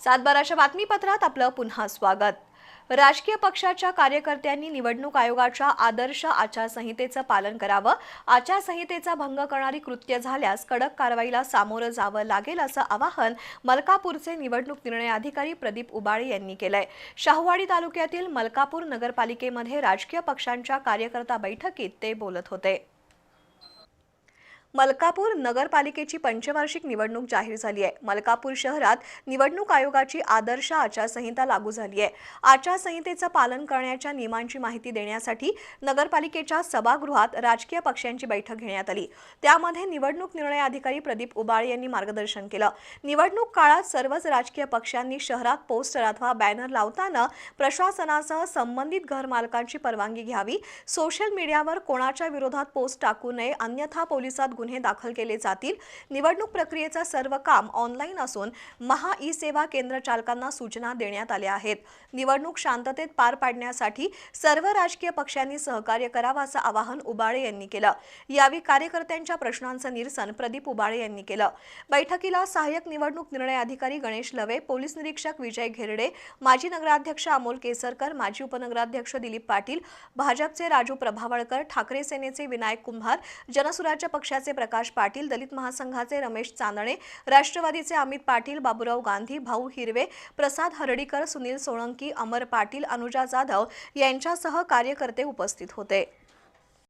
सातबाराच्या बातमीपत्रात आपलं पुन्हा स्वागत. राजकीय पक्षाच्या कार्यकर्त्यांनी निवडणूक आयोगाच्या आदर्श आचारसंहितेचं पालन करावं आचारसंहितेचा भंग करणारी कृत्य झाल्यास कडक कारवाईला सामोरं जावं लागेल असं आवाहन मलकापूरचे निवडणूक निर्णय अधिकारी प्रदीप उबाळे यांनी केलंय. शाहूवाडी तालुक्यातील मलकापूर नगरपालिकेमध्ये राजकीय पक्षांच्या कार्यकर्ता बैठकीत ते बोलत होते. मलकापूर नगरपालिकेची पंचवार्षिक निवडणूक जाहीर झाली आहे. मलकापूर शहरात निवडणूक आयोगाची आदर्श आचारसंहिता लागू झाली आहे. आचारसंहितेचं पालन करण्याच्या नियमांची माहिती देण्यासाठी नगरपालिकेच्या सभागृहात राजकीय पक्षांची बैठक घेण्यात आली. त्यामध्ये निवडणूक निर्णय अधिकारी प्रदीप उबाळे यांनी मार्गदर्शन केलं. निवडणूक काळात सर्वच राजकीय पक्षांनी शहरात पोस्टर अथवा बॅनर लावताना प्रशासनासह संबंधित घरमालकांची परवानगी घ्यावी सोशल मीडियावर कोणाच्या विरोधात पोस्ट टाकू नये अन्यथा पोलिसात गुन्हे दाखल केले जातील. निवडणूक प्रक्रियेचा सर्व काम ऑनलाईन असून महा ई सेवा केंद्र चालकांना सूचना देण्यात आल्या आहेत. निवडणूक शांततेत पार पाडण्यासाठी सर्व राजकीय पक्षांनी सहकार्य करावं असं आवाहन उबाळे यांनी केलं. यावेळी कार्यकर्त्यांच्या प्रश्नांचं निरसन प्रदीप उबाळे यांनी केलं. बैठकीला सहाय्यक निवडणूक निर्णय अधिकारी गणेश लवे पोलीस निरीक्षक विजय घेरडे माजी नगराध्यक्ष अमोल केसरकर माजी उपनगराध्यक्ष दिलीप पाटील भाजपचे राजू प्रभावळकर ठाकरे सेनेचे विनायक कुंभार जनसुराज्य पक्षाचे प्रकाश पाटील दलित महासंघाचे रमेश चांदणे राष्ट्रवादीचे अमित पाटील बाबुराव गांधी भाऊ हिरवे प्रसाद हर्डीकर सुनील सोळंकी अमर पाटील अनुजा जाधव यांच्यासह कार्यकर्ते उपस्थित होते.